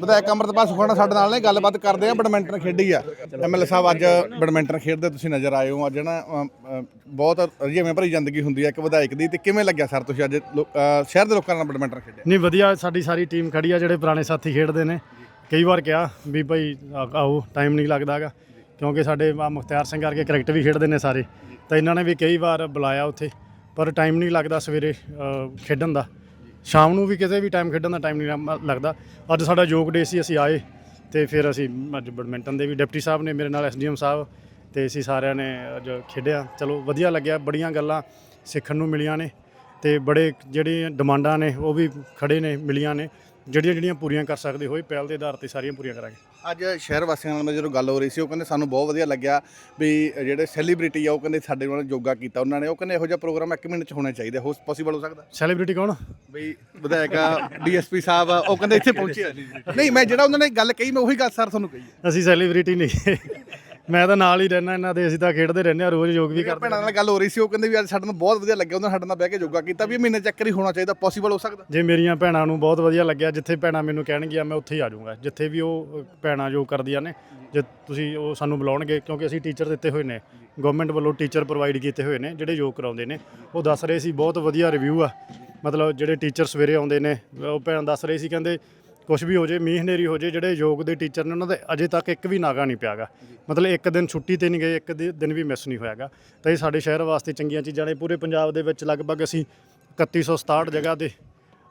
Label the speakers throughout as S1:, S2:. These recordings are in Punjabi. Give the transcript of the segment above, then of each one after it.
S1: ਵਿਧਾਇਕ ਅੰਮ੍ਰਿਤਪਾਲ ਸੁਖਾਣਾ ਸਾਡੇ ਨਾਲ ਨੇ, ਗੱਲਬਾਤ ਕਰਦੇ ਆ, ਬੈਡਮਿੰਟਨ ਖੇਡੀ ਆ। ਐਮਐਲਏ ਸਾਹਿਬ ਅੱਜ ਬੈਡਮਿੰਟਨ ਖੇਡਦੇ, ਤੁਸੀਂ ਨਜ਼ਰ ਆਏ ਹੋ। ਅੱਜ ਨਾ ਬਹੁਤ ਰਜੀਵੇਂ ਭਰੀ ਜ਼ਿੰਦਗੀ ਹੁੰਦੀ ਹੈ ਇੱਕ ਵਿਧਾਇਕ ਦੀ, ਤੇ ਕਿਵੇਂ ਲੱਗਿਆ ਸਰ ਤੁਸੀਂ ਅੱਜ ਲੋ- ਸ਼ਹਿਰ ਦੇ ਲੋਕਾਂ ਨਾਲ ਬੈਡਮਿੰਟਨ ਖੇਡਿਆ?
S2: ਨਹੀਂ, ਵਧੀਆ, ਸਾਡੀ ਸਾਰੀ ਟੀਮ ਖੜੀ ਆ, ਜਿਹੜੇ ਪੁਰਾਣੇ ਸਾਥੀ ਖੇਡਦੇ ਨੇ। ਕਈ ਵਾਰ ਕਿਹਾ ਵੀ ਭਾਈ, ਆ- ਆਓ ਟਾਈਮ ਨਹੀਂ ਲੱਗਦਾਗਾ ਕਿਉਂਕਿ ਸਾਡੇ ਆਹ ਮੁਖਤਿਆਰ ਸਿੰਘ ਕਰਕੇ ਕ੍ਰਿਕਟ ਵੀ ਖੇਡਦੇ ਨੇ ਸਾਰੇ। ਤਾਂ ਇਹਨਾਂ ਨੇ ਵੀ ਕਈ ਵਾਰ ਬੁਲਾਇਆ ਉੱਥੇ, ਪਰ ਟਾਈਮ ਨਹੀਂ ਲੱਗਦਾ ਸਵੇਰੇ ਖੇਡਣ ਦਾ। ਸ਼ਾਮ ਨੂੰ ਵੀ ਕਿਤੇ ਵੀ ਟਾਈਮ ਖੇਡਣ ਦਾ ਟਾਈਮ ਨਹੀਂ ਲੱਗ- ਲੱਗਦਾ। ਅੱਜ ਸਾਡਾ ਯੋਗ ਡੇ ਸੀ, ਅਸੀਂ ਆਏ ਤੇ ਫਿਰ ਅਸੀਂ ਅੱਜ ਬੈਡਮਿੰਟਨ ਦੇ ਵੀ ਡਿਪਟੀ ਸਾਹਿਬ ਨੇ ਮੇਰੇ ਨਾਲ ਐਸਡੀਐਮ ਸਾਹਿਬ ਤੇ ਅਸੀਂ ਸਾਰਿਆਂ ਨੇ ਅੱਜ ਖੇਡਿਆ। ਚਲੋ ਵਧੀਆ ਲੱਗਿਆ, ਬੜੀਆਂ ਗੱਲਾਂ ਸਿੱਖਣ ਨੂੰ ਮਿਲੀਆਂ ਨੇ ਤੇ ਬੜੇ ਜਿਹੜੀਆਂ ਡਿਮਾਂਡਾਂ ਨੇ, ਉਹ ਵੀ ਖੜੇ ਨੇ, ਮਿਲੀਆਂ ਨੇ। ਜਿਹੜੀਆਂ ਜਿਹੜੀਆਂ ਪੂਰੀਆਂ ਕਰ ਸਕਦੇ ਹੋਏ ਪਹਿਲ ਦੇ ਆਧਾਰ ਤੇ ਸਾਰੀਆਂ ਪੂਰੀਆਂ ਕਰਾਂਗੇ।
S1: ਅੱਜ ਸ਼ਹਿਰ ਵਾਸੀਆਂ ਨਾਲ ਮੈਂ ਜਦੋਂ ਗੱਲ ਹੋ ਰਹੀ ਸੀ ਉਹ ਕਹਿੰਦੇ ਸਾਨੂੰ ਬਹੁਤ ਵਧੀਆ ਲੱਗਿਆ ਵੀ ਜਿਹੜੇ ਸੈਲੀਬ੍ਰਿਟੀ ਆ ਉਹ ਕਹਿੰਦੇ ਸਾਡੇ ਨਾਲ ਯੋਗਾ ਕੀਤਾ ਉਹਨਾਂ ਨੇ। ਉਹ ਕਹਿੰਦੇ ਇਹੋ ਜਿਹਾ ਪ੍ਰੋਗਰਾਮ ਇੱਕ ਮਹੀਨੇ ਚ ਹੋਣਾ ਚਾਹੀਦਾ ਹੋ ਪੋਸੀਬਲ ਹੋ ਸਕਦਾ?
S2: ਸੈਲੀਬ੍ਰਿਟੀ ਕੌਣ?
S1: ਵੀ ਵਿਧਾਇਕ ਡੀਐਸਪੀ ਸਾਹਿਬ ਉਹ ਕਹਿੰਦੇ ਇੱਥੇ ਪਹੁੰਚੇ। ਨਹੀਂ ਮੈਂ ਜਿਹੜਾ ਉਹਨਾਂ ਨੇ ਗੱਲ ਕਹੀ ਮੈਂ ਉਹੀ ਗੱਲ ਸਰ ਤੁਹਾਨੂੰ ਕਹੀ
S2: ਅਸੀਂ ਸੈਲੀਬ੍ਰਿਟੀ ਨਹੀਂ। ਮੈਂ ਤਾਂ ਨਾਲ ਹੀ ਰਹਿਣਾ ਇਹਨਾਂ ਦੇ ਅਸੀਂ ਤਾਂ ਖੇਡਦੇ ਰਹਿੰਦੇ ਆ ਰੋਜ਼ ਯੋਗ ਵੀ ਕਰਦੇ
S1: ਭੈਣਾਂ ਨਾਲ ਗੱਲ ਹੋ ਰਹੀ ਸੀ ਉਹ ਕਹਿੰਦੇ ਵੀ ਅੱਜ ਸਾਡੇ ਨੂੰ ਬਹੁਤ ਵਧੀਆ ਲੱਗਿਆ ਉਹਨਾਂ ਸਾਡੇ ਨਾਲ ਬਹਿ ਕੇ ਯੋਗਾ ਕੀਤਾ ਵੀ ਇਹ ਮਹੀਨੇ ਚੱਕਰ ਹੀ ਹੋਣਾ ਚਾਹੀਦਾ ਪੋਸੀਬਲ ਹੋ ਸਕਦਾ।
S2: ਜੇ ਮੇਰੀਆਂ ਭੈਣਾਂ ਨੂੰ ਬਹੁਤ ਵਧੀਆ ਲੱਗਿਆ ਜਿੱਥੇ ਭੈਣਾਂ ਮੈਨੂੰ ਕਹਿਣਗੀਆਂ ਮੈਂ ਉੱਥੇ ਹੀ ਆ ਜਾਊਂਗਾ ਜਿੱਥੇ ਵੀ ਉਹ ਭੈਣਾਂ ਜੋ ਕਰਦੀਆਂ ਨੇ ਜੇ ਤੁਸੀਂ ਉਹ ਸਾਨੂੰ ਬੁਲਾਉਣਗੇ ਕਿਉਂਕਿ ਅਸੀਂ ਟੀਚਰ ਦਿੱਤੇ ਹੋਏ ਨੇ ਗਵਰਨਮੈਂਟ ਵੱਲੋਂ ਟੀਚਰ ਪ੍ਰੋਵਾਈਡ ਕੀਤੇ ਹੋਏ ਨੇ ਜਿਹੜੇ ਯੋਗ ਕਰਾਉਂਦੇ ਨੇ ਉਹ ਦੱਸ ਰਹੇ ਸੀ ਬਹੁਤ ਵਧੀਆ ਰਿਵਿਊ ਆ ਮਤਲਬ ਜਿਹੜੇ ਟੀਚਰ ਸਵੇਰੇ ਆਉਂਦੇ ਨੇ ਉਹ ਭੈਣ ਦੱਸ ਰਹੇ ਸੀ ਕਹਿੰਦੇ ਕੁਝ ਵੀ ਹੋ ਜੇ ਮੀਂਹ ਹਨੇਰੀ ਹੋ ਜੇ ਜਿਹੜੇ ਯੋਗ ਦੇ ਟੀਚਰ ਨੇ ਉਹਨਾਂ ਦੇ ਅਜੇ ਤੱਕ ਇੱਕ ਵੀ ਨਾਗਾ ਨਹੀਂ ਪਿਆਗਾ ਮਤਲਬ ਇੱਕ ਦਿਨ ਛੁੱਟੀ ਤੇ ਨਹੀਂ ਗਏ ਇੱਕ ਦਿ- ਦਿਨ ਵੀ ਮਿਸ ਨਹੀਂ ਹੋਇਆਗਾ ਤਾਂ ਇਹ ਸਾਡੇ ਸ਼ਹਿਰ ਵਾਸਤੇ ਚੰਗੀਆਂ ਚੀਜ਼ਾਂ ਨੇ। ਪੂਰੇ ਪੰਜਾਬ ਦੇ ਵਿੱਚ ਲਗਭਗ ਅਸੀਂ 3167 ਜਗ੍ਹਾ ਤੇ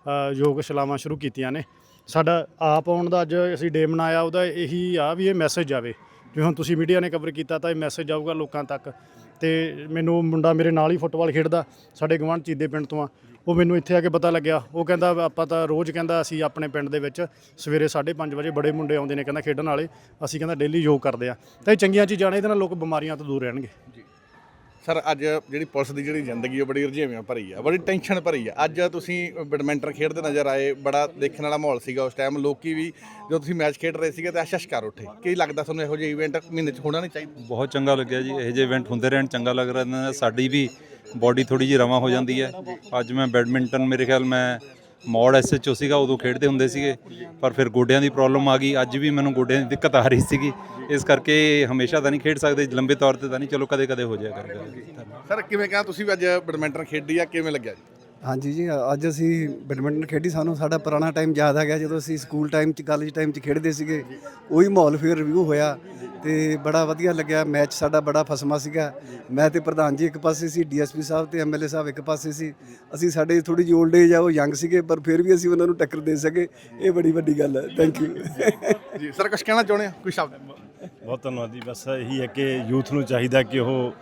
S2: ਅ, ਯੋਗਸ਼ਾਲਾਵਾਂ ਸ਼ੁਰੂ ਕੀਤੀਆਂ ਨੇ। ਸਾਡਾ ਆਪ ਆਉਣ ਦਾ ਅੱਜ ਅਸੀਂ ਡੇ ਮਨਾਇਆ ਉਹਦਾ ਇਹੀ ਆ ਵੀ ਇਹ ਮੈਸੇਜ ਜਾਵੇ ਜਿਵੇਂ ਹੁਣ ਤੁਸੀਂ ਮੀਡੀਆ ਨੇ ਕਵਰ ਕੀਤਾ ਤਾਂ ਇਹ ਮੈਸੇਜ ਜਾਊਗਾ ਲੋਕਾਂ ਤੱਕ। ਤੇ ਮੈਨੂੰ ਮੁੰਡਾ ਮੇਰੇ ਨਾਲ ਹੀ ਫੁੱਟਬਾਲ ਖੇਡਦਾ ਸਾਡੇ ਗਵਾਂਢ ਚੀਦੇ ਪਿੰਡ ਤੋਂ ਆ। ਉਹ ਮੈਨੂੰ ਇੱਥੇ ਆ ਕੇ ਪਤਾ ਲੱਗਿਆ। ਉਹ ਕਹਿੰਦਾ, ਆਪਾਂ ਤਾਂ ਰੋਜ਼ ਕਹਿੰਦਾ ਅਸੀਂ ਆਪਣੇ ਪਿੰਡ ਦੇ ਵਿੱਚ ਸਵੇਰੇ 5:30 ਵਜੇ ਬੜੇ ਮੁੰਡੇ ਆਉਂਦੇ ਨੇ ਕਹਿੰਦਾ ਖੇਡਣ ਵਾਲੇ। ਅਸੀਂ ਕਹਿੰਦਾ ਡੇਲੀ ਯੋਗ ਕਰਦੇ ਆ। ਤਾਂ ਇਹ ਚੰਗੀਆਂ ਚੀਜ਼ਾਂ ਨੇ, ਇਹਦੇ ਨਾਲ ਲੋਕ ਬਿਮਾਰੀਆਂ ਤੋਂ ਦੂਰ ਰਹਿਣਗੇ। ਜੀ।
S1: ਸਰ, ਅੱਜ ਜਿਹੜੀ ਪੁਲਿਸ ਦੀ ਜਿਹੜੀ ਜ਼ਿੰਦਗੀ ਉਹ ਬੜੀ ਰੁਝੇਵਿਆਂ ਭਰੀ ਆ, ਬੜੀ ਟੈਨਸ਼ਨ ਭਰੀ ਆ। ਅੱਜ ਤੁਸੀਂ ਬੈਡਮਿੰਟਨ ਖੇਡਦੇ ਨਜ਼ਰ ਆਏ, ਬੜਾ ਦੇਖਣ ਵਾਲਾ ਮਾਹੌਲ ਸੀਗਾ ਉਸ ਟਾਈਮ ਲੋਕੀ ਵੀ ਜਦੋਂ ਤੁਸੀਂ ਮੈਚ ਖੇਡ ਰਹੇ ਸੀਗੇ, ਤਾਂ ਅਸ਼ਸ਼ ਕਰ ਉੱਠੇ। ਕੀ ਲੱਗਦਾ ਤੁਹਾਨੂੰ ਇਹੋ ਜਿਹੇ ਇਵੈਂਟ ਮਹੀਨੇ 'ਚ ਹੋਣਾ ਨਹੀਂ ਚਾਹੀਦਾ?
S3: ਬਹੁਤ ਚੰਗਾ ਲੱਗਿਆ ਜੀ। ਇਹੋ ਜਿਹੇ ਇਵੈਂਟ ਹੁੰਦੇ ਰਹਿਣ, ਚੰਗਾ ਲੱਗ ਰਿਹਾ ਇਹਨਾਂ ਸਾਡੀ ਵੀ ਬਾਡੀ ਥੋੜੀ ਜਿਹੀ ਰਵਾਂ ਹੋ ਜਾਂਦੀ ਹੈ। ਅੱਜ ਮੈਂ ਬੈਡਮਿੰਟਨ, ਮੇਰੇ ਖਿਆਲ ਮੈਂ ਮੌੜ ਐਸਐਚਓ ਸੀਗਾ ਉਦੋਂ ਖੇਡਦੇ ਹੁੰਦੇ ਸੀਗੇ ਪਰ ਫਿਰ ਗੋਡਿਆਂ ਦੀ ਪ੍ਰੋਬਲਮ ਆ ਗਈ। ਅੱਜ ਵੀ ਮੈਨੂੰ ਗੋਡਿਆਂ ਦੀ ਦਿੱਕਤ ਆ ਰਹੀ ਸੀਗੀ। ਇਸ ਕਰਕੇ ਹਮੇਸ਼ਾ ਤਾਂ ਨਹੀਂ ਖੇਡ ਸਕਦੇ ਲੰਬੇ ਤੌਰ ਤੇ ਤਾਂ ਨਹੀਂ। ਚਲੋ ਕਦੇ ਕਦੇ ਹੋ ਜਾਇਆ ਕਰੇਗਾ
S1: ਸਰ ਕਿਵੇਂ ਕਹਾਂ? ਤੁਸੀਂ ਵੀ ਅੱਜ ਬੈਡਮਿੰਟਨ ਖੇਡੀ ਆ ਕਿਵੇਂ ਲੱਗਿਆ ਜੀ?
S4: ਹਾਂਜੀ ਜੀ ਅੱਜ ਅਸੀਂ ਬੈਡਮਿੰਟਨ ਖੇਡੀ। ਸਾਨੂੰ ਸਾਡਾ ਪੁਰਾਣਾ ਟਾਈਮ ਯਾਦ ਆ ਗਿਆ ਜਦੋਂ ਅਸੀਂ ਸਕੂਲ ਟਾਈਮ 'ਚ ਕਾਲਜ ਟਾਈਮ 'ਚ ਖੇਡਦੇ ਸੀਗੇ। ਉਹੀ ਮਾਹੌਲ ਫਿਰ ਰਿਵਿਊ ਹੋਇਆ। ਤੇ ਬੜਾ ਵਧੀਆ ਲੱਗਿਆ। ਮੈਚ ਸਾਡਾ ਬੜਾ ਫਸਮਾ ਸੀਗਾ। ਮੈਂ ਤੇ ਪ੍ਰਧਾਨ ਜੀ ਇੱਕ ਪਾਸੇ ਸੀ ਡੀਐਸਪੀ ਸਾਹਿਬ ਤੇ ਐਮਐਲਏ ਸਾਹਿਬ ਇੱਕ ਪਾਸੇ ਸੀ। ਅਸੀਂ ਸਾਡੇ ਥੋੜੀ ਜਿਹੀ 올ਡ ਏਜ ਆ ਉਹ ਯੰਗ ਸੀਗੇ ਪਰ ਫਿਰ ਵੀ ਅਸੀਂ ਉਹਨਾਂ ਨੂੰ ਟੱਕਰ ਦੇ ਸਕੇ। ਇਹ ਬੜੀ ਵੱਡੀ ਗੱਲ ਹੈ। ਥੈਂਕ ਯੂ
S1: ਜੀ ਸਰ ਕੁਝ ਕਹਿਣਾ ਚਾਹੁੰਦੇ ਆ ਕੋਈ ਸ਼ਬਦ?
S5: ਬਹੁਤ ਧੰਨਵਾਦ ਜੀ। ਬਸ ਇਹੀ ਹੈ ਕਿ ਯੂਥ ਨੂੰ ਚਾਹੀਦਾ ਕਿ ਉਹ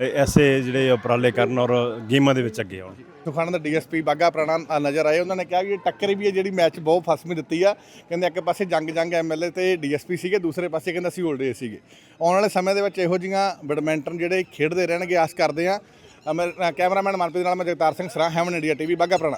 S5: ਐਸੇ ਜਿਹੜੇ ਉਪਰਾਲੇ ਕਰਨ ਔਰ ਗੇਮਾਂ ਦੇ ਵਿੱਚ ਅੱਗੇ ਆਉਣ।
S1: ਸੁਖਾਣਾ ਦਾ ਡੀਐਸਪੀ ਬਾਗਾ ਪ੍ਰਾਣਾ ਨਜ਼ਰ ਆਏ। ਉਹਨਾਂ ਨੇ ਕਿਹਾ ਵੀ ਟੱਕਰ ਵੀ ਹੈ ਜਿਹੜੀ ਮੈਚ ਬਹੁਤ ਫਸਮੀ ਦਿੱਤੀ ਆ। ਕਹਿੰਦੇ ਇੱਕ ਪਾਸੇ ਜੰਗ ਜੰਗ ਐਮਐਲਏ ਤੇ ਡੀਐਸਪੀ ਸੀਗੇ ਦੂਸਰੇ ਪਾਸੇ ਕਹਿੰਦੇ ਅਸੀਂ 올ਡ ਰਹੇ ਸੀਗੇ। ਆਉਣ ਵਾਲੇ ਸਮੇਂ ਦੇ ਵਿੱਚ ਇਹੋ ਜੀਆਂ ਬੈਡਮਿੰਟਨ ਜਿਹੜੇ ਖੇਡਦੇ ਰਹਿਣਗੇ ਆਸ ਕਰਦੇ ਆ। ਅ, ਕੈਮਰਾਮੈਨ ਮਨਪ੍ਰੀਤ ਨਾਲ ਮੈਂ Jagtar Singh Sara Heaven India TV Bagha ਪ੍ਰਾਣਾ।